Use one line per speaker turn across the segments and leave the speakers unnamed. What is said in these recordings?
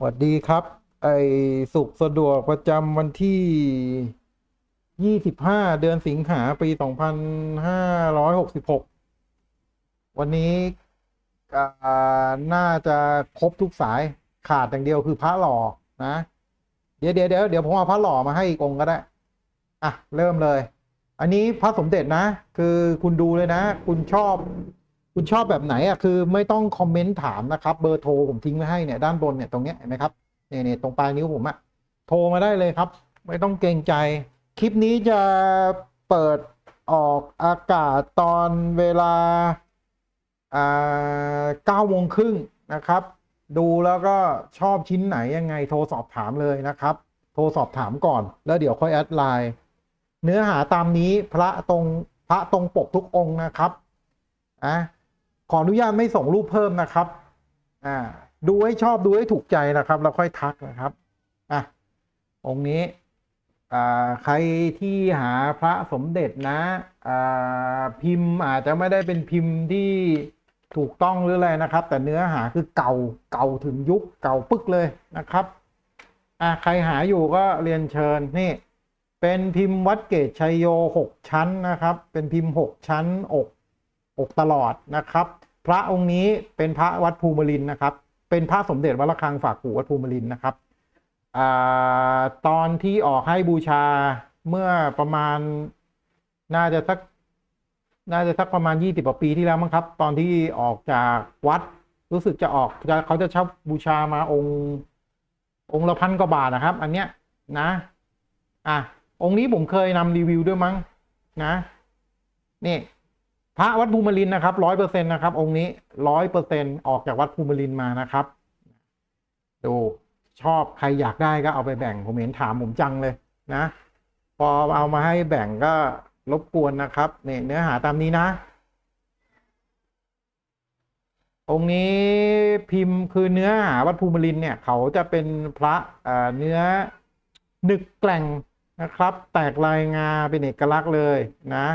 สวัสดีครับ ไอสุขสะดวกประจำวันที่ 25 เดือนสิงหาปี 2566 วันนี้อ่าน่าจะครบทุกสายขาดอย่างเดียวคือพระหล่อนะ เดี๋ยวเดี๋ยวเดี๋ยวเดี๋ยวผมเอาพระหล่อมาให้อีกองค์ก็ได้ อะ เริ่มเลย อันนี้พระสมเด็จนะ คือคุณดูเลยนะ คุณชอบ คุณชอบแบบไหนอะคือไม่ต้องคอมเมนต์ถามนะครับ เบอร์โทรผมทิ้งไว้ให้เนี่ยด้านบนเนี่ยตรงเนี้ยเห็นไหมครับเนี่ยเนี่ยตรงปลายนิ้วผมอะโทรมาได้เลยครับ ไม่ต้องเกรงใจ คลิปนี้จะเปิดออกอากาศตอนเวลาอ่าเก้าโมงครึ่งนะครับ ดูแล้วก็ชอบชิ้นไหนยังไงโทรสอบถามเลยนะครับ โทรสอบถามก่อน แล้วเดี๋ยวค่อยแอดไลน์เนื้อหาตามนี้พระตรงพระตรงปกทุกองค์นะครับอะ ขออนุญาตไม่ส่งรูปเพิ่มนะครับ อ่า ดูให้ชอบดูให้ถูกใจนะครับแล้วค่อยทักนะครับ อะ องค์นี้ อ่า ใครที่หาพระสมเด็จนะ อ่า พิมพ์อาจจะไม่ได้เป็นพิมพ์ที่ถูกต้องหรืออะไรนะครับ แต่เนื้อหาคือเก่าเก่าถึงยุคเก่าปึ๊กเลยนะครับ อะใครหาอยู่ก็เรียนเชิญนี่เป็นพิมพ์วัดเกตชัยโยหกชั้นนะครับ เป็นพิมพ์หกชั้นอก อกตลอดนะครับ พระองค์นี้เป็นพระวัดภูมิลินนะครับ เป็นพระสมเด็จวัดระฆังฝากปู่วัดภูมิลินนะครับอตอนที่ออกให้บูชาเมื่อประมาณน่าจะสักน่าจะสักประมาณยี่สิบกว่าปีที่แล้วมั้งครับ ตอนที่ออกจากวัดรู้สึกจะออกจะเขาจะเช่าบูชามาองค์ องค์ละพันกว่าบาทนะครับ อันเนี้ยนะ อะองค์นี้ผมเคยนำรีวิวด้วยมั้งนะนี่ พระวัดภูมิลินนะครับร้อยเปอร์เซ็นต์นะครับ องค์นี้ร้อยเปอร์เซ็นต์ออกจากวัดภูมิลินมานะครับ ดูชอบใครอยากได้ก็เอาไปแบ่งผมเห็นถามผมจังเลยนะ พอเอามาให้แบ่งก็รบกวนนะครับเนี่ยเนื้อหาตามนี้นะ องค์นี้พิมพ์คือเนื้อหาวัดภูมิลินเนี่ย เขาจะเป็นพระเเนื้อหนึกแกล่งนะครับ แตกลายงาเป็นเอกลักษณ์เลยนะ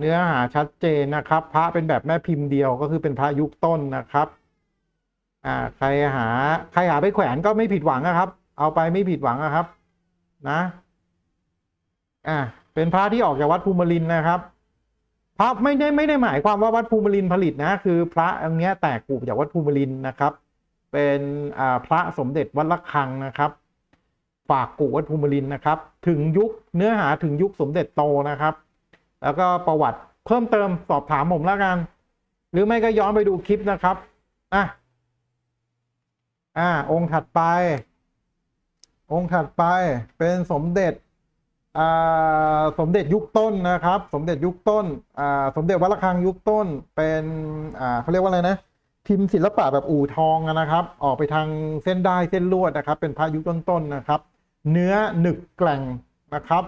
เนื้อหาชัดเจนนะครับ พระเป็นแบบแม่พิมพ์เดียวก็คือเป็นพระยุคต้นนะครับอ่าใครหาใครหาไปแขวนก็ไม่ผิดหวังนะครับ เอาไปไม่ผิดหวังนะครับ นะอ่าเป็นพระที่ออกจากวัดภูมิลินนะครับพระไม่ได้ไม่ได้หมายความว่าวัดภูมิลินผลิตนะ คือพระอันเนี้ยแตกกูจากวัดภูมิลินนะครับ เป็นอ่าพระสมเด็จวัดระฆังนะครับฝากกูวัดภูมิลินนะครับ ถึงยุคเนื้อหาถึงยุคสมเด็จโตนะครับ แล้วก็ประวัติเพิ่มเติมสอบถามผมแล้วกัน หรือไม่ก็ย้อนไปดูคลิปนะครับอะอ่า องค์ถัดไป องค์ถัดไปเป็นสมเด็จอ่าสมเด็จยุคต้นนะครับ สมเด็จยุคต้นอ่าสมเด็จวัดระฆังยุคต้น เป็นอ่าเขาเรียกว่าอะไรนะพิมพ์ศิลปะแบบอู่ทองนะครับ ออกไปทางเส้นได้เส้นลวดนะครับ เป็นพระยุคต้นๆนะครับ เนื้อหนึกแกล่งนะครับ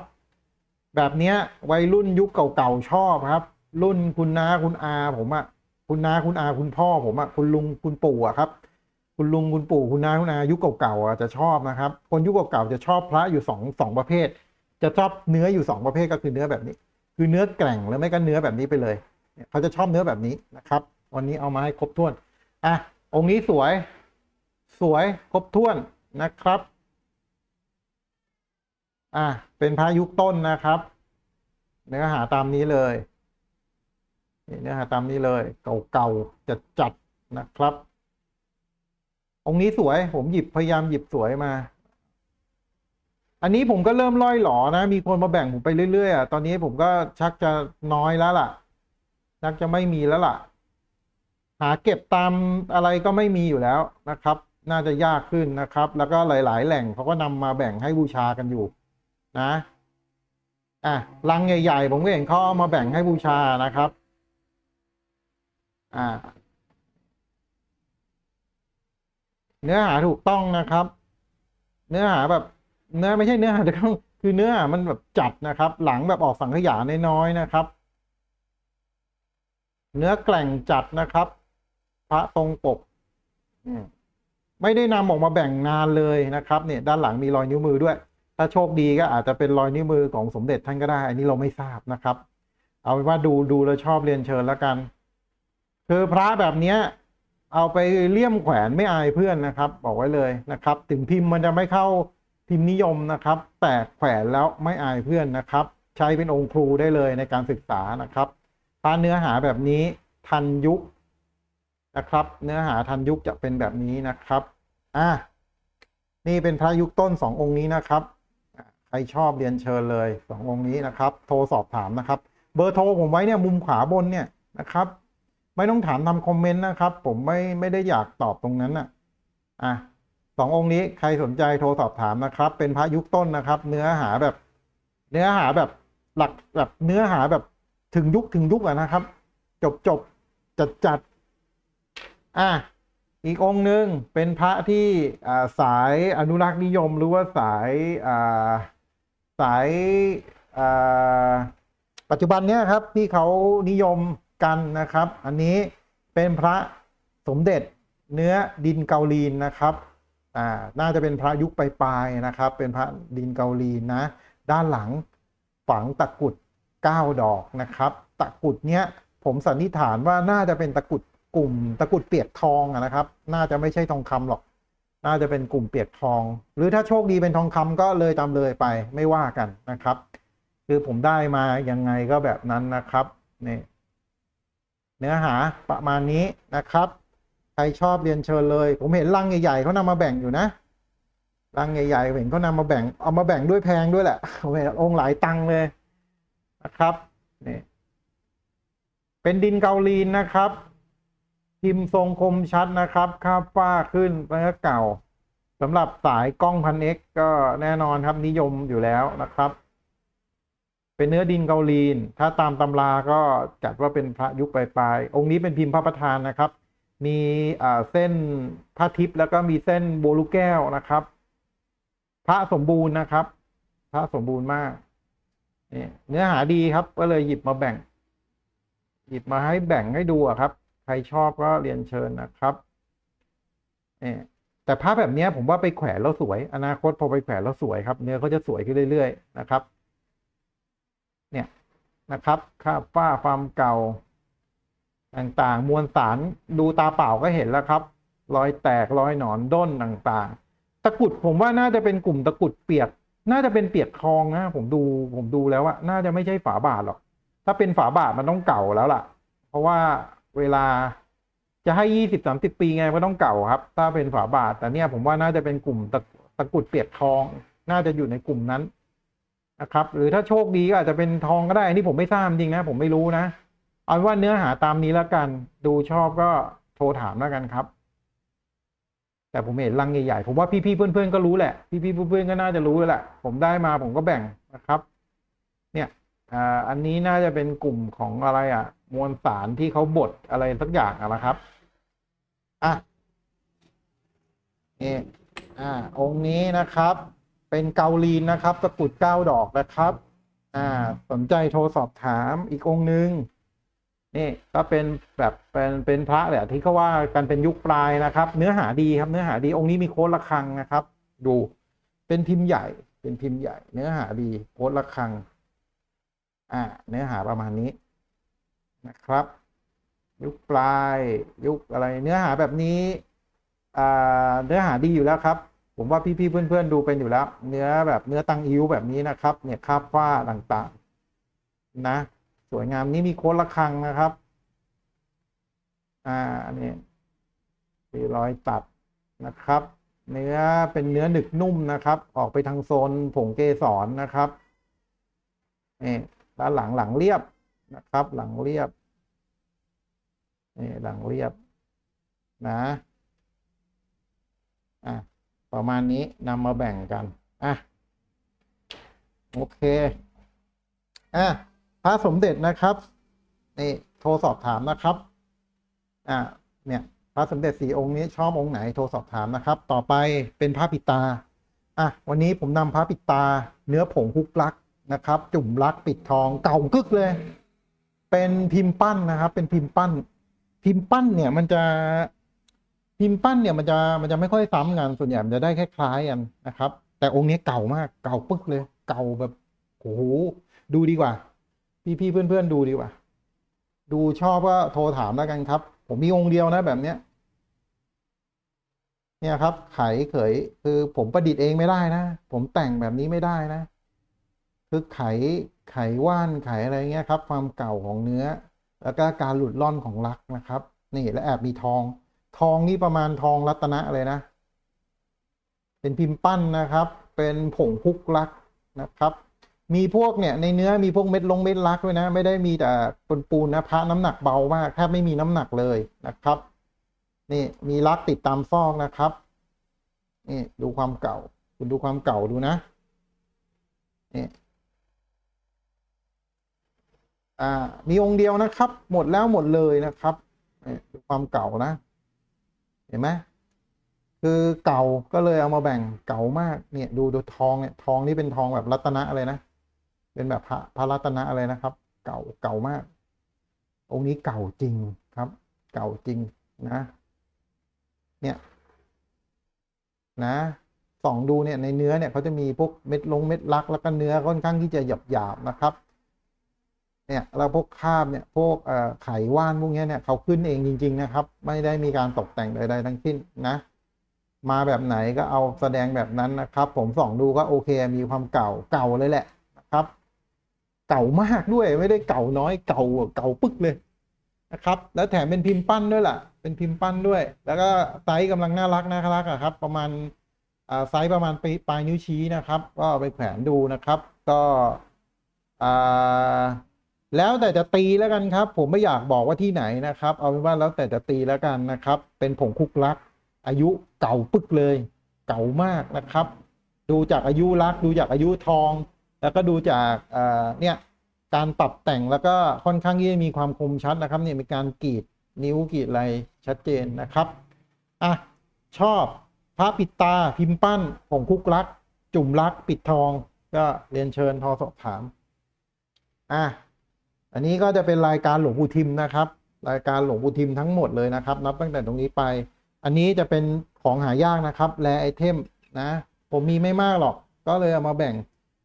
แบบเนี้ยวัยรุ่นยุคเก่าๆชอบครับ รุ่นคุณน้าคุณอาผมอะคุณน้าคุณอาคุณพ่อผมอะคุณลุงคุณปู่อะครับ คุณลุงคุณปู่คุณน้าคุณอายุคเก่าๆอะจะชอบนะครับ คนยุคเก่าๆจะชอบพระอยู่สองสองประเภท จะชอบเนื้ออยู่สองประเภทก็คือเนื้อแบบนี้ คือเนื้อแกร่งหรือไม่ก็เนื้อแบบนี้ไปเลยเนี่ยเขาจะชอบเนื้อแบบนี้นะครับ วันนี้เอามาให้ครบถ้วนอะองค์นี้สวย สวยครบถ้วนนะครับ อะเป็นพระยุคต้นนะครับ เนื้อหาตามนี้เลยเนื้อหาตามนี้เลยเก่าๆจัดจัดๆนะครับ องค์นี้สวยผมหยิบพยายามหยิบสวยมา อันนี้ผมก็เริ่มล่อยหลอนะ มีคนมาแบ่งผมไปเรื่อยๆอะตอนนี้ผมก็ชักจะน้อยแล้วล่ะ ชักจะไม่มีแล้วล่ะ หาเก็บตามอะไรก็ไม่มีอยู่แล้วนะครับ น่าจะยากขึ้นนะครับ แล้วก็หลาย ๆ แหล่งเขาก็นำมาแบ่งให้บูชากันอยู่ นะ อะลังใหญ่ ๆ ผมก็เห็นเขาเอามาแบ่งให้บูชานะครับ อ่า เนื้อหาถูกต้องนะครับ เนื้อหาแบบเนื้อไม่ใช่เนื้อหาแต่ต้องคือเนื้อหามันแบบจัดนะครับ หลังแบบออกสังขยาน้อยๆนะครับ เนื้อแกล่งจัดนะครับ พระตรงปกไม่ได้นำออกมาแบ่งงานเลยนะครับ เนี่ย ด้านหลังมีรอยนิ้วมือด้วย ถ้าโชคดีก็อาจจะเป็นรอยนิ้วมือของสมเด็จท่านก็ได้ อันนี้เราไม่ทราบนะครับ เอาเป็นว่าดูดูแล้วชอบเรียนเชิญแล้วกัน คือพระแบบเนี้ยเอาไปเลี่ยมแขวนไม่อายเพื่อนนะครับ บอกไว้เลยนะครับ ถึงพิมพ์มันจะไม่เข้าพิมพ์นิยมนะครับ แต่แขวนแล้วไม่อายเพื่อนนะครับ ใช้เป็นองค์ครูได้เลยในการศึกษานะครับพระเนื้อหาแบบนี้ทันยุคนะครับ เนื้อหาทันยุคจะเป็นแบบนี้นะครับอะนี่เป็นพระยุคต้นสององค์นี้นะครับ ครชอบเรียนเชิญเลยสององค์นี้นะครับ โทรสอบถามนะครับ เบอร์โทรผมไว้เนี่ยมุมขวาบนเนี่ยนะครับ ไม่ต้องถามทำคอมเมนต์นะครับ ผมไม่ไม่ได้อยากตอบตรงนั้นนะอะสององค์นี้ใครสนใจโทรสอบถามนะครับ เป็นพระยุคต้นนะครับ เนื้อหาแบบ เนื้อหาแบบหลักแบบเนื้อหาแบบถึงยุคถึงยุคอะนะครับ จบจบจัดจัดอะอีกองค์หนึ่งเป็นพระที่สายอนุรักษ์นิยมหรือว่าสายอ่า สายปัจจุบันเนี้ยครับที่เขานิยมกันนะครับ อันนี้เป็นพระสมเด็จเนื้อดินเกาลีนนะครับอ่าน่าจะเป็นพระยุคปลายๆนะครับ เป็นพระดินเกาลีนนะด้านหลังฝังตะกุด9ดอกนะครับ ตะกุดเนี้ยผมสันนิษฐานว่าน่าจะเป็นตะกุดกลุ่ม ตะกุดเปียกทองนะครับ น่าจะไม่ใช่ทองคำหรอก น่าจะเป็นกลุ่มเปียกทอง หรือถ้าโชคดีเป็นทองคำก็เลยตามเลยไปไม่ว่ากันนะครับ คือผมได้มายังไงก็แบบนั้นนะครับนี่เนื้อหาประมาณนี้นะครับ ใครชอบเรียนเชิญเลย ผมเห็นลังใหญ่ๆเขานำมาแบ่งอยู่นะลังใหญ่ๆเห็นเขานำมาแบ่งเอามาแบ่งด้วยแพงด้วยแหละผมเห็นองค์หลายตังเลยนะครับนี่เป็นดินเกาลีนนะครับ พิมพ์ทรงคมชัดนะครับค่าบฟ้าขึ้นเนื้อเก่าสำหรับสายกล้องพันเอ็กก็แน่นอนครับนิยมอยู่แล้วนะครับ เป็นเนื้อดินเกาลีน ถ้าตามตำราก็จัดว่าเป็นพระยุคปลายๆองค์นี้เป็นพิมพ์พระประธานนะครับ มีเส้นพระทิพย์แล้วก็มีเส้นโบลูกแก้วนะครับ พระสมบูรณ์นะครับ พระสมบูรณ์มากเนื้อหาดีครับก็เลยหยิบมาแบ่ง หยิบมาให้แบ่งให้ดูครับ รชอบก็เรียนเชิญนะครับนี่แต่พระแบบนี้ผมว่าไปแขวนแล้วสวย อนาคตพอไปแขวนแล้วสวยครับ เนื้อเขาจะสวยขึ้นเรื่อยๆนะครับ เนี่ยนะครับค่าฝ้าความเก่า ต่างๆ มวลสารดูตาเปล่าก็เห็นแล้วครับ รอยแตกรอยหนอนด้นต่างๆ ตะกุดผมว่าน่าจะเป็นกลุ่มตะกุดเปียก น่าจะเป็นเปียกทองนะผมดูผมดูแล้วอะน่าจะไม่ใช่ฝาบาทหรอกถ้าเป็นฝาบาทมันต้องเก่าแล้วล่ะ เพราะว่า เวลาจะให้ยี่สิบสามสิบปีไงก็ต้องเก่าครับ ถ้าเป็นฝาบาท แต่เนี่ยผมว่าน่าจะเป็นกลุ่มตะตะกุดเปียกทอง น่าจะอยู่ในกลุ่มนั้นนะครับ หรือถ้าโชคดีก็อาจจะเป็นทองก็ได้อันนี่ผมไม่ทราบจริงนะ ผมไม่รู้นะ เอาเป็นว่าเนื้อหาตามนี้แล้วกัน ดูชอบก็โทรถามแล้วกันครับ แต่ผมเห็นลังใหญ่ๆผมว่าพี่ๆเพื่อนๆก็รู้แหละ พี่ๆเพื่อนๆก็น่าจะรู้แล้วแหละผมได้มาผมก็แบ่งนะครับ เนี่ยอ่าอันนี้น่าจะเป็นกลุ่มของอะไรอะ มวลสารที่เขาบดอะไรสักอย่างนะครับ อะนี่อ่า องค์นี้นะครับ เป็นเกาลีนนะครับตะกรุดเก้าดอกนะครับ อ่า สนใจโทรสอบถามอีกองค์หนึ่งนี่ก็เป็นแบบเป็นเป็นพระแหละที่เขาว่ากันเป็นยุคปลายนะครับ เนื้อหาดีครับ เนื้อหาดีองค์นี้มีโค้ดระฆังนะครับ ดูเป็นพิมพ์ใหญ่ เป็นพิมพ์ใหญ่ เนื้อหาดีโค้ดระฆัง อ่า เนื้อหาประมาณนี้ นะครับ ยุคปลายยุคอะไรเนื้อหาแบบนี้เนื้อหาดีอยู่แล้วครับ ผมว่าพี่ๆเพื่อนๆดูเป็นอยู่แล้ว เนื้อแบบเนื้อตังอิ้วแบบนี้นะครับ เนี่ยคาบฝ้าต่างๆ นะ สวยงามนี้มีโค้ดระฆังนะครับ อ่านี่มีรอยตัดนะครับ เนื้อเป็นเนื้อหนึกนุ่มนะครับ ออกไปทางโซนผงเกสรนะครับนี่ด้านหลังหลังเรียบ นะครับ หลังเรียบนี่หลังเรียบนะอะประมาณนี้นำมาแบ่งกันอะโอเคอะพระสมเด็จนะครับนี่โทรสอบถามนะครับอะเนี่ยพระสมเด็จสี่องค์นี้ชอบองค์ไหนโทรสอบถามนะครับ ต่อไปเป็นพระปิดตาอะวันนี้ผมนำพระปิดตาเนื้อผงฮุกลักนะครับ จุ่มลักปิดทองเก่ากึกเลย เป็นพิมพ์ปั้นนะครับ เป็นพิมพ์ปั้น พิมพ์ปั้นเนี่ยมันจะพิมพ์ปั้นเนี่ยมันจะมันจะไม่ค่อยซ้ำกันส่วนใหญ่มันจะได้แค่คล้ายกันนะครับ แต่องค์นี้เก่ามากเก่าปึ๊กเลย เก่าแบบโอ้โหดูดีกว่า พี่พี่เพื่อนเพื่อนๆดูดีกว่า ดูชอบก็โทรถามแล้วกันครับ ผมมีองค์เดียวนะแบบเนี้ยเนี่ยครับไขเขยคือผมประดิษฐ์เองไม่ได้นะ ผมแต่งแบบนี้ไม่ได้นะ คือไขไขว่านไขอะไรเงี้ยครับ ความเก่าของเนื้อ แล้วก็การหลุดล่อนของลักนะครับ นี่และแอบมีทอง ทองนี่ประมาณทองรัตนะเลยนะ เป็นพิมพ์ปั้นนะครับ เป็นผงพุกลักนะครับ มีพวกเนี่ยในเนื้อมีพวกเม็ดลงเม็ดลักด้วยนะ ไม่ได้มีแต่ปูนปูนนะพระน้ำหนักเบามากแทบไม่มีน้ำหนักเลยนะครับ นี่มีลักติดตามซอกนะครับนี่ดูความเก่า คุณดูความเก่าดูนะนี่ อ่ามีองค์เดียวนะครับ หมดแล้วหมดเลยนะครับดูความเก่านะ เห็นไหมคือเก่าก็เลยเอามาแบ่งเก่ามากเนี่ยดูดูทองเนี่ยทองนี่เป็นทองแบบรัตนะอะไรนะเป็นแบบพระพระรัตนะอะไรนะครับ เก่าเก่ามาก องค์นี้เก่าจริงครับ เก่าจริงนะ เนี่ยนะส่องดูเนี่ยในเนื้อเนี่ยเขาจะมีพวกเม็ดลงเม็ดลักแล้วก็เนื้อค่อนข้างที่จะหยาบหยาบนะครับ เนี่ยแล้วพวกคาบเนี่ยพวกเอ่อไขว่านพวกนี้เนี่ยเขาขึ้นเองจริง ๆ นะครับ ไม่ได้มีการตกแต่งใดๆทั้งสิ้นนะมาแบบไหนก็เอาแสดงแบบนั้นนะครับ ผมส่องดูก็โอเคมีความเก่าเก่าเลยแหละนะครับ เก่ามากด้วยไม่ได้เก่าน้อยเก่าเก่าปึ๊กเลยนะครับ แล้วแถมเป็นพิมพ์ปั้นด้วยล่ะ เป็นพิมพ์ปั้นด้วย แล้วก็ไซส์กำลังน่ารักน่ารักอะครับ ประมาณไซส์ประมาณปลายปลายนิ้วชี้นะครับ ก็เอาไปแขวนดูนะครับ ก็อ่า แล้วแต่จะตีแล้วกันครับ ผมไม่อยากบอกว่าที่ไหนนะครับ เอาเป็นว่าแล้วแต่จะตีแล้วกันนะครับ เป็นผงคุกลัก อายุเก่าปึกเลย เก่ามากนะครับ ดูจากอายุลัก ดูจากอายุทอง แล้วก็ดูจากเนี่ยการปรับแต่งแล้วก็ค่อนข้างที่จะมีความคมชัดนะครับเนี่ยมีการกรีดนิ้วกรีดอะไรชัดเจนนะครับอะชอบพระปิดตาพิมพ์ปั้นผงคุกลัก จุ่มลักปิดทอง ก็เรียนเชิญทรสอบถามอะ อันนี้ก็จะเป็นรายการหลวงปู่ทิมนะครับ รายการหลวงปู่ทิมทั้งหมดเลยนะครับ นับตั้งแต่ตรงนี้ไป อันนี้จะเป็นของหายากนะครับ แลไอเทมนะ ผมมีไม่มากหรอก ก็เลยเอามาแบ่ง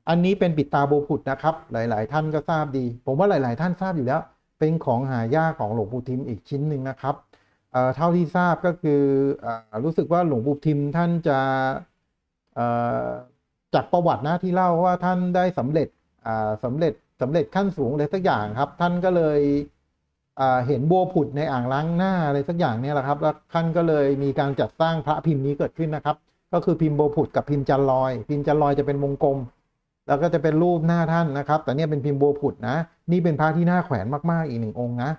อันนี้เป็นปิดตาโบผุดนะครับ หลาย ๆ ท่านก็ทราบดี ผมว่าหลาย ๆ ท่านทราบอยู่แล้ว เป็นของหายากของหลวงปู่ทิมอีกชิ้นหนึ่งนะครับเท่าที่ทราบก็คืออรู้สึกว่าหลวงปู่ทิมท่านจะจากประวัตินะที่เล่าว่าท่านได้สำเร็จอ่าสำเร็จ สำเร็จขั้นสูงอะไรสักอย่างครับ ท่านก็เลยเห็นบัวผุดในอ่างล้างหน้าอะไรสักอย่างเนี่ยแหละครับ แล้วท่านก็เลยมีการจัดสร้างพระพิมพ์นี้เกิดขึ้นนะครับ ก็คือพิมพ์โบวผุดกับพิมพ์จันลอย พิมพ์จันลอยจะเป็นวงกลม แล้วก็จะเป็นรูปหน้าท่านนะครับ แต่เนี่ยเป็นพิมพ์บัวผุดนะ นี่เป็นพระที่น่าแขวนมากๆอีกหนึ่งองค์นะ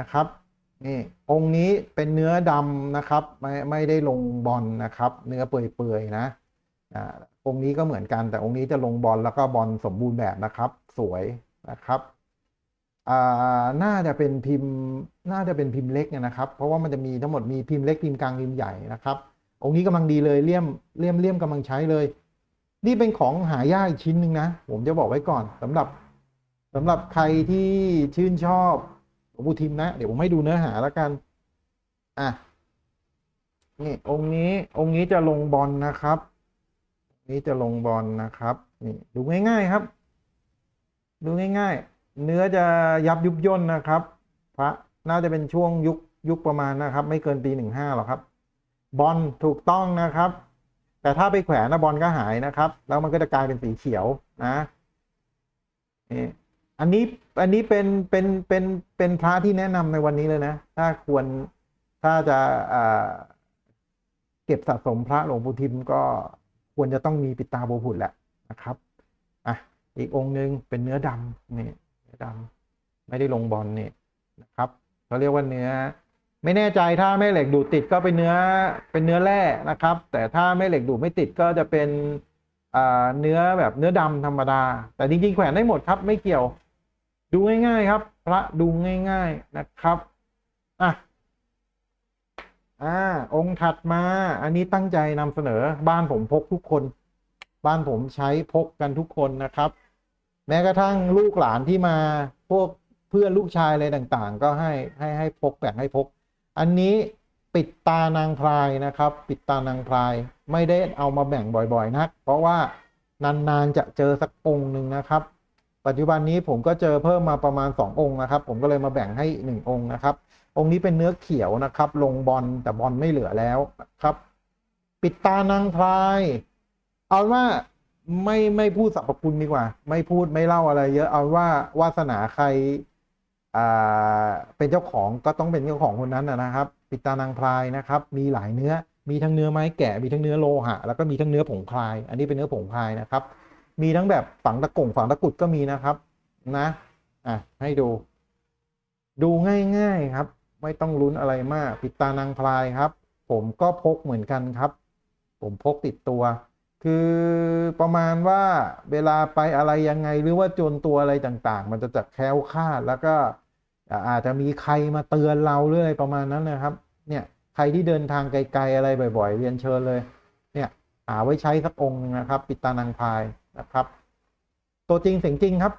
นะครับนี่องค์นี้เป็นเนื้อดำนะครับ ไม่ไม่ได้ลงบอลนะครับ เนื้อเปื่อยๆนะ องค์นี้ก็เหมือนกันแต่องค์นี้จะลงบอลแล้วก็บอลสมบูรณ์แบบนะครับ สวยนะครับน่าจะเป็นพิมพ์น่าจะเป็นพิมพ์เล็กเนี่ยนะครับ เพราะว่ามันจะมีทั้งหมดมีพิมพ์เล็กพิมพ์กลางพิมพ์ใหญ่นะครับ องค์นี้กำลังดีเลยเลี่ยมเลี่ยมเลี่ยมกำลังใช้เลย นี่เป็นของหายากอีกชิ้นหนึ่งนะ ผมจะบอกไว้ก่อนสำหรับสำหรับใครที่ชื่นชอบหลวงปู่ทิมนะ เดี๋ยวผมให้ดูเนื้อหาแล้วกัน อะนี่องค์นี้องค์นี้จะลงบอลนะครับ นี้จะลงบอลนะครับนี่ดูง่ายๆครับ ดูง่ายๆ เนื้อจะยับยุบย่นนะครับ พระน่าจะเป็นช่วงยุคยุคประมาณนะครับ ไม่เกินปีหนึ่งห้าหรอกครับ บอลถูกต้องนะครับ แต่ถ้าไปแขวนนะบอลก็หายนะครับ แล้วมันก็จะกลายเป็นสีเขียวนะนี่อันนี้อันนี้เป็นเป็นเป็นเป็นพระที่แนะนำในวันนี้เลยนะ ถ้าควรถ้าจะเก็บสะสมพระหลวงปู่ทิมก็ ควรจะต้องมีปิดตาโบผุดแหละนะครับอะอีกองค์หนึ่งเป็นเนื้อดำนี่เนื้อดำไม่ได้ลงบอลนี่นะครับเขาเรียกว่าเนื้อ ไม่แน่ใจถ้าแม่เหล็กดูดติดก็เป็นเนื้อเป็นเนื้อแร่นะครับ แต่ถ้าแม่เหล็กดูดไม่ติดก็จะเป็นอ่าเนื้อแบบเนื้อดำธรรมดา แต่จริงๆแขวนได้หมดครับ ไม่เกี่ยว ดูง่าย ๆ ครับ พระดูง่าย ๆนะครับอะ อ่า องค์ถัดมา อันนี้ตั้งใจนำเสนอ บ้านผมพกทุกคน บ้านผมใช้พกกันทุกคนนะครับ แม้กระทั่งลูกหลานที่มาพวกเพื่อนลูกชายอะไรต่างๆ ก็ให้ให้ให้พกแบ่งให้พก อันนี้ปิดตานางพรายนะครับ ปิดตานางพราย ไม่ได้เอามาแบ่งบ่อยๆนัก เพราะว่านานๆจะเจอสักองค์หนึ่งนะครับ ปัจจุบันนี้ผมก็เจอเพิ่มมาประมาณ 2 องค์นะครับ ผมก็เลยมาแบ่งให้ 1 องค์นะครับ องค์นี้เป็นเนื้อเขียวนะครับ ลงบอลแต่บอลไม่เหลือแล้วนะครับ ปิดตานางพราย เอาว่าไม่ไม่พูดสรรพคุณดีกว่า ไม่พูดไม่เล่าอะไร เยอะเอาว่าวาสนาใครอ่าเป็นเจ้าของก็ต้องเป็นเจ้าของคนนั้นนะครับ ปิดตานางพรายนะครับ มีหลายเนื้อมีทั้งเนื้อไม้แกะมีทั้งเนื้อโลหะแล้วก็มีทั้งเนื้อผงพราย อันนี้เป็นเนื้อผงพรายนะครับ มีทั้งแบบฝังตะกงฝังตะกุดก็มีนะครับนะอะให้ดู ดูง่ายๆครับ ไม่ต้องลุ้นอะไรมาก ปิดตานางพรายครับ ผมก็พกเหมือนกันครับ ผมพกติดตัว คือประมาณว่าเวลาไปอะไรยังไงหรือว่าจนตัวอะไรต่างๆ มันจะจัดแคล้วคลาดแล้วก็อาจจะมีใครมาเตือนเราหรืออะไรประมาณนั้นนะครับ เนี่ยใครที่เดินทางไกล ๆ อะไรบ่อยๆ เรียนเชิญเลย เนี่ยหาไว้ใช้สักองค์นะครับ ปิดตานางพายนะครับ ตัวจริงเสียงจริงครับ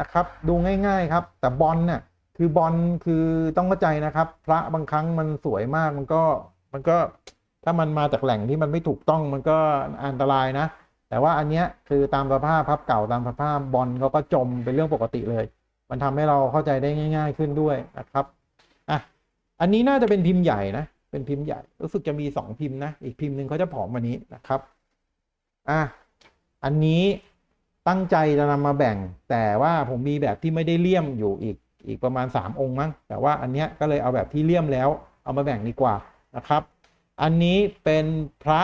นะครับ ดูง่าย ๆครับ แต่บอลเนี่ย คือบอลคือต้องเข้าใจนะครับ พระบางครั้งมันสวยมากมันก็มันก็ถ้ามันมาจากแหล่งที่มันไม่ถูกต้องมันก็อันตรายนะ แต่ว่าอันเนี้ยคือตามสภาพพับเก่าตามสภาพบอลเขาก็จมเป็นเรื่องปกติเลย มันทำให้เราเข้าใจได้ง่าย ๆ ขึ้นด้วยนะครับอะอันนี้น่าจะเป็นพิมพ์ใหญ่นะเป็นพิมพ์ใหญ่รู้สึกจะมีสองพิมพ์นะอีกพิมพ์หนึ่งเขาจะผอมกว่านี้นะครับอะอันนี้ตั้งใจจะนำมาแบ่ง แต่ว่าผมมีแบบที่ไม่ได้เลี่ยมอยู่อีก อีกประมาณ 3 องค์มั้งแต่ว่าอันเนี้ยก็เลยเอาแบบที่เลี่ยมแล้วเอามาแบ่งดีกว่านะครับ อันนี้เป็นพระ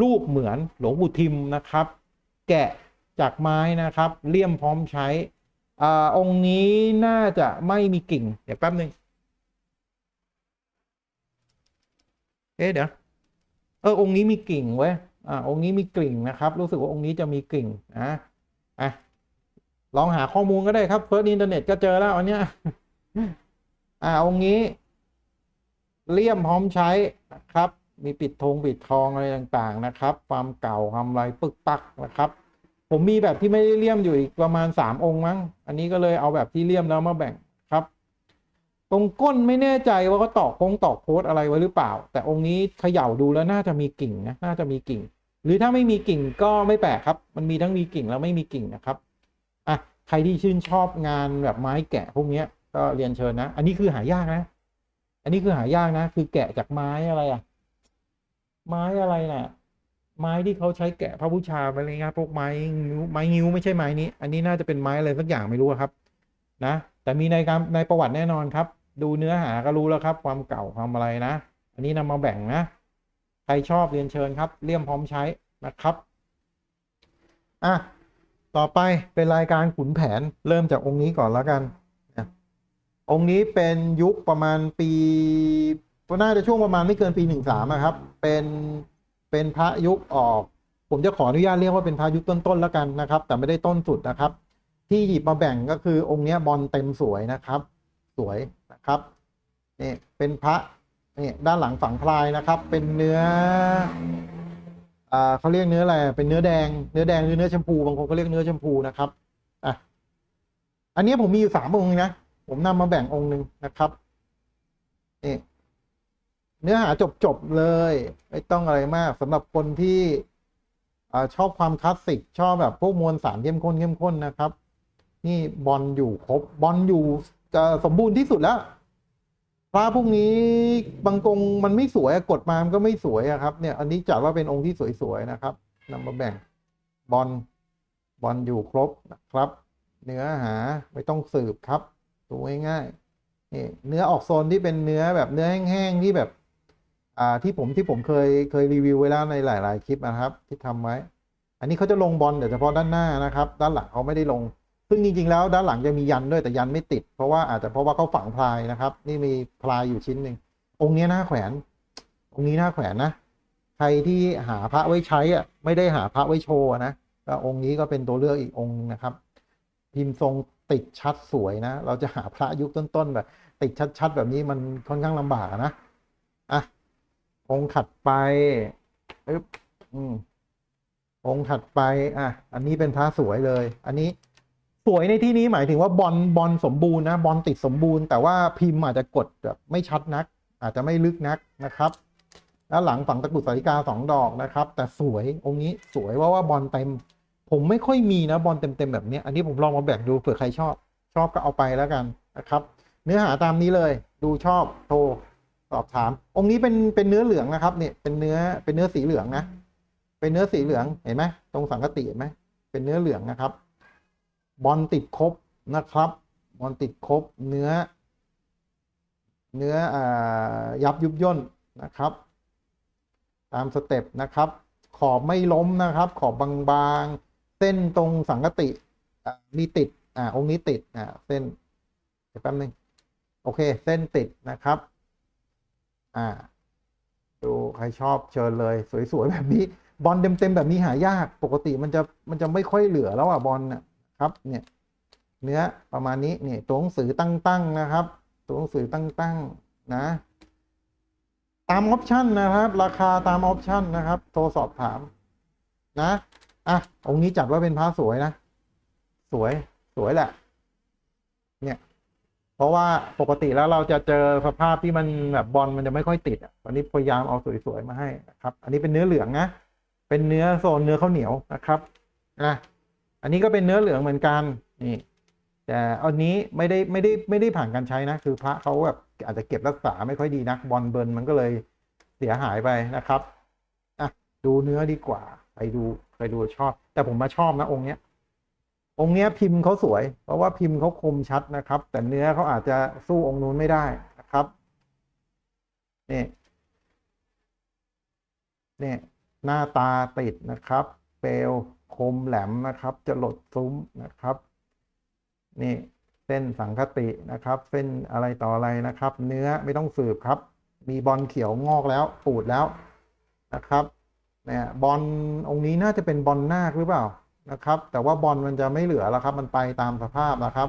รูปเหมือนหลวงปู่ทิมนะครับ แกะจากไม้นะครับ เลี่ยมพร้อมใช้อ่าองค์นี้น่าจะไม่มีกิ่ง เดี๋ยวแป๊บหนึ่งเอ๊ะเดี๋ยวเออองค์นี้มีกิ่งเว้ยอ่าองค์นี้มีกิ่งนะครับ รู้สึกว่าองค์นี้จะมีกิ่งนะอะ ลองหาข้อมูลก็ได้ครับเพิร์ดอินเทอร์เน็ตก็เจอแล้วอันเนี้ยอ่าองนี้ เลี่ยมพร้อมใช้นะครับ มีปิดธงปิดทองอะไรต่างๆนะครับ ความเก่าความลายปึกปักนะครับ ผมมีแบบที่ไม่ได้เลี่ยมอยู่อีกประมาณสามองค์มั้ง อันนี้ก็เลยเอาแบบที่เลี่ยมแล้วมาแบ่งครับ ตรงก้นไม่แน่ใจว่าเขาตอกโค้งตอกโค้ดอะไรไว้หรือเปล่า แต่องค์นี้เขย่าดูแล้วน่าจะมีกิ่งนะน่าจะมีกิ่ง หรือถ้าไม่มีกิ่งก็ไม่แปลกครับ มันมีทั้งมีกิ่งแล้วไม่มีกิ่งนะครับ ใครที่ชื่นชอบงานแบบไม้แกะพวกเนี้ย ก็เรียนเชิญนะ อันนี้คือหายากนะ อันนี้คือหายากนะ คือแกะจากไม้อะไรอะไม้อะไรน่ะ ไม้ที่เขาใช้แกะพระบูชาอะไรเงี้ยพวกไม้งิ้วไม้งิ้วไม่ใช่ไม้นี้ อันนี้น่าจะเป็นไม้อะไรสักอย่างไม่รู้ครับ นะ แต่มีในการในประวัติแน่นอนครับ ดูเนื้อหาก็รู้แล้วครับ ความเก่าความอะไรนะ อันนี้นำมาแบ่งนะ ใครชอบเรียนเชิญครับ เลี่ยมพร้อมใช้นะครับ อะ ต่อไปเป็นรายการขุนแผนเริ่มจากองค์นี้ก่อนแล้วกันนะองค์นี้เป็นยุคประมาณปีน่าจะช่วงประมาณไม่เกินปีหนึ่งสามครับ เป็นเป็นพระยุคออก ผมจะขออนุญาตเรียกว่าเป็นพระยุคต้นๆแล้วกันนะครับ แต่ไม่ได้ต้นสุดนะครับ ที่หยิบมาแบ่งก็คือองค์นี้บอลเต็มสวยนะครับ สวยนะครับนี่เป็นพระนี่ด้านหลังฝังพลายนะครับ เป็นเนื้อ เขาเรียกเนื้ออะไรเป็นเนื้อแดงเนื้อแดงหรือเนื้อแชมพูบางคนก็เรียกเนื้อแชมพูนะครับอะอันนี้ผมมีอยู่สามองค์นะผมนำมาแบ่งองค์หนึ่งนะครับนี่เนื้อหาจบๆเลย ไม่ต้องอะไรมากสำหรับคนที่อชอบความคลาสสิกชอบแบบพวกมวลสารเข้มข้นเข้มข้นนะครับ นี่บอลอยู่ครบบอลอยู่สมบูรณ์ที่สุดแล้ว พระพวกนี้บางองค์มันไม่สวยกดมามันก็ไม่สวยอะครับ เนี่ย อันนี้จัดว่าเป็นองค์ที่สวยๆนะครับนำมาแบ่งบอลบอลอยู่ครบนะครับ เนื้อหาไม่ต้องสืบครับดูง่ายๆนี่เนื้อออกโซนที่เป็นเนื้อแบบเนื้อแห้งๆที่แบบ อ่าที่ผมที่ผมเคยเคยรีวิวไว้แล้วในหลาย ๆ คลิปนะครับ ที่ทำไว้ อันนี้เขาจะลงบอลแต่เฉพาะด้านหน้านะครับ ด้านหลังเขาไม่ได้ลง ซึ่งจริงๆแล้วด้านหลังจะมียันด้วยแต่ยันไม่ติด เพราะว่าอาจจะเพราะว่าเขาฝังพลายนะครับ นี่มีพลายอยู่ชิ้นหนึ่งองค์นี้น่าแขวน องค์นี้น่าแขวนนะ ใครที่หาพระไว้ใช้อะไม่ได้หาพระไว้โชว์นะก็องค์นี้ก็เป็นตัวเลือกอีกองค์นะครับ พิมพ์ทรงติดชัดสวยนะ เราจะหาพระยุคต้นๆแบบ ติดชัดๆแบบนี้มันค่อนข้างลำบากนะอะองค์ถัดไปปึ๊บอืมองค์ถัดไปอะอันนี้เป็นพระสวยเลย อันนี้ สวยในที่นี้หมายถึงว่าบอลบอลสมบูรณ์นะบอลติดสมบูรณ์แต่ว่าพิมพ์อาจจะกดแบบไม่ชัดนัก อาจจะไม่ลึกนักนะครับ แล้วหลังฝังตะกุดสาริกาสองดอกนะครับ แต่สวยองค์นี้สวยว่าว่าบอลเต็ม ผมไม่ค่อยมีนะบอลเต็มๆแบบนี้ อันนี้ผมลองมาแบ่งดูเผื่อใครชอบ ชอบก็เอาไปแล้วกันนะครับ เนื้อหาตามนี้เลย ดูชอบโทรสอบถาม องค์นี้เป็นเป็นเนื้อเหลืองนะครับเนี่ยเป็นเนื้อเป็นเนื้อสีเหลืองนะ เป็นเนื้อสีเหลืองเห็นไหมตรงสังกติเห็นไหมเป็นเนื้อเหลืองนะครับ บอลติดครบนะครับ บอลติดครบเนื้อ เนื้ออยับยุบย่นนะครับ ตามสเต็ปนะครับ ขอบไม่ล้มนะครับ ขอบบางๆ เส้นตรงสังกติมีติดอ่าองค์นี้ติดอ่าเส้นเดี๋ยวแป๊บนึงโอเค เส้นติดนะครับ อ่า ดูใครชอบเชิญเลย สวยๆ แบบนี้ บอลเต็มๆ แบบนี้หายาก ปกติมันจะมันจะไม่ค่อยเหลือแล้วอะบอลนะ ครับเนี่ยเนื้อประมาณนี้เนี่ตัวหนังสือตั้งๆนะครับ ตัวหนังสือตั้งๆนะ ตามออปชันนะครับ ราคาตามออปชันนะครับ โทรสอบถามนะอะองค์นี้จัดว่าเป็นพระสวยนะ สวยสวยแหละ เนี่ยเพราะว่าปกติแล้วเราจะเจอสภาพที่มันแบบบอลมันจะไม่ค่อยติดอะวันนี้พยายามเอาสวยๆมาให้นะครับ อันนี้เป็นเนื้อเหลืองนะ เป็นเนื้อโซนเนื้อข้าวเหนียวนะครับอะ อันนี้ก็เป็นเนื้อเหลืองเหมือนกันนี่แต่อันนี้ไม่ได้ไม่ได้ไม่ได้ผ่านการใช้นะ คือพระเขาแบบอาจจะเก็บรักษาไม่ค่อยดีนักบอลเบิร์นมันก็เลยเสียหายไปนะครับอะดูเนื้อดีกว่า ไปดูไปดูชอบ แต่ผมมาชอบนะองค์เนี้ยองค์เนี้ยพิมพ์เขาสวย เพราะว่าพิมพ์เขาคมชัดนะครับ แต่เนื้อเขาอาจจะสู้องค์นู้นไม่ได้นะครับนี่นี่หน้าตาติดนะครับ เปลว คมแหลมนะครับ จะหลดซุ้มนะครับ นี่เส้นสังคตินะครับ เส้นอะไรต่ออะไรนะครับ เนื้อไม่ต้องสืบครับ มีบอลเขียวงอกแล้วปูดแล้วนะครับเนี่ยบอลองค์นี้น่าจะเป็นบอลนาคหรือเปล่านะครับ แต่ว่าบอลมันจะไม่เหลือแล้วครับ มันไปตามสภาพนะครับ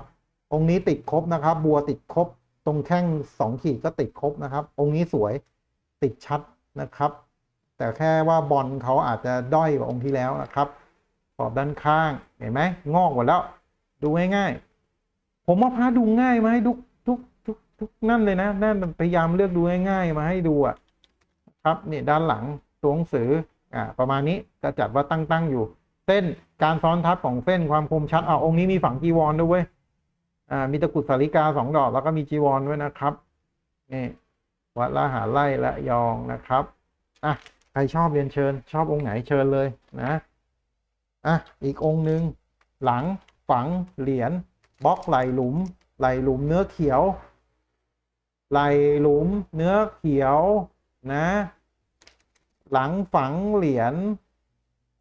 องค์นี้ติดครบนะครับ บัวติดครบ ตรงแข้งสองขีดก็ติดครบนะครับ องค์นี้สวยติดชัดนะครับ แต่แค่ว่าบอลเขาอาจจะด้อยกว่าองค์ที่แล้วนะครับ ขอบด้านข้าง เห็นไหมงอกหมดแล้ว ดูง่ายๆ ผมว่าพาดูง่ายมาให้ทุกทุกทุกทุกนั่นเลยนะนั่นพยายามเลือกดูง่ายๆมาให้ดูอะครับนี่ด้านหลังตัวหนังสืออ่าประมาณนี้จะจัดว่าตั้งๆอยู่ เส้นการซ้อนทับของเส้นความคมชัดอ่าองค์นี้มีฝังจีวรด้วยเว้ยอ่ามีตะกรุดสาริกาสองดอกแล้วก็มีจีวรด้วยนะครับนี่วัดละหาไล่และยองนะครับอะใครชอบเรียนเชิญ ชอบองค์ไหนเชิญเลยนะ อะอีกองค์หนึ่งหลังฝังเหรียญบล็อกไหลหลุม ไหลหลุมเนื้อเขียว ไหลหลุมเนื้อเขียวนะ หลังฝังเหรียญ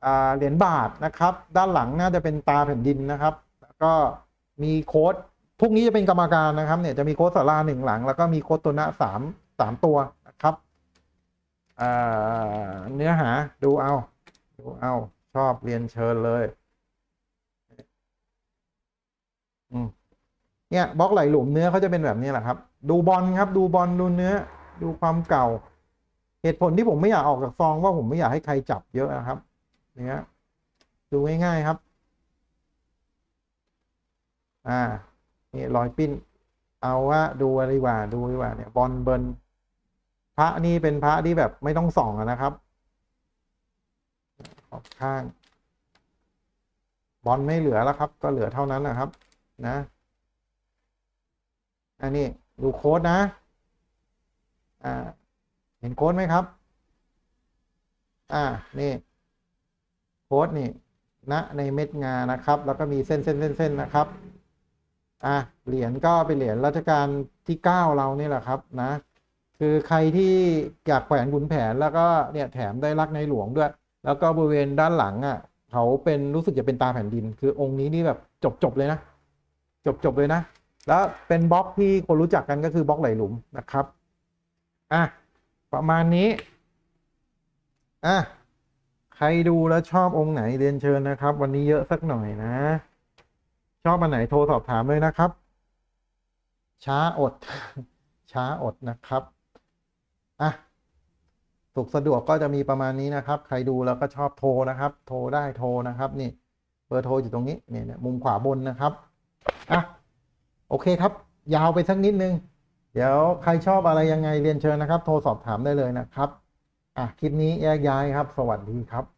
อ่าเหรียญบาทนะครับ ด้านหลังน่าจะเป็นตาแผ่นดินนะครับแล้วก็มีโค้ดพวกนี้จะเป็นกรรมการนะครับเนี่ยจะมีโค้ดสาราหนึ่งหลัง แล้วก็มีโค้ดตัวหน้าสามสามตัวนะครับอ่าเนื้อหาดูเอาดูเอา ชอบเรียนเชิญเลยเนี่ยบล็อกไหลหลุมเนื้อเขาจะเป็นแบบนี้แหละครับ ดูบอลครับ ดูบอลดูเนื้อ ดูความเก่า เหตุผลที่ผมไม่อยากออกจากซองว่าผมไม่อยากให้ใครจับเยอะนะครับ เนี้ยดูง่ายๆครับ อ่านี่รอยปิ้น เอาว่าดูอะไรว่าดูดีกว่าเนี่ย บอลเบิร์นพระนี่เป็นพระที่แบบไม่ต้องส่องนะครับ อบข้าง บอลไม่เหลือแล้วครับ ก็เหลือเท่านั้นนะครับ นะ อันนี้ดูโค้ดนะอ่าเห็นโค้ดไหมครับ อ่า นี่ โค้ดนี่ณในเม็ดงานะครับ แล้วก็มีเส้นเส้นเส้นเส้นนะครับ อะเหรียญก็เป็นเหรียญรัชกาลที่เก้าเรานี่แหละครับ นะ คือใครที่อยากแขวนขุนแผนแล้วก็เนี่ยแถมได้รักในหลวงด้วย แล้วก็บริเวณด้านหลังอะเขาเป็นรู้สึกจะเป็นตาแผ่นดิน คือองค์นี้นี่แบบจบจบเลยนะ จบจบเลยนะ แล้วเป็นบล็อกที่คนรู้จักกันก็คือบล็อกไหลหลุมนะครับอะประมาณนี้อะใครดูแล้วชอบองค์ไหนเรียนเชิญนะครับ วันนี้เยอะสักหน่อยนะ ชอบอันไหนโทรสอบถามเลยนะครับ ช้าอด ช้าอดนะครับอะ สุขสะดวกก็จะมีประมาณนี้นะครับ ใครดูแล้วก็ชอบโทรนะครับ โทรได้โทรนะครับ นี่เบอร์โทรอยู่ตรงนี้นี่ยเนี่ยมุมขวาบนนะครับอะโอเคครับ ยาวไปสักนิดนึง เดี๋ยวใครชอบอะไรยังไงเรียนเชิญนะครับ โทรสอบถามได้เลยนะครับอะคลิปนี้แยกย้ายครับ สวัสดีครับ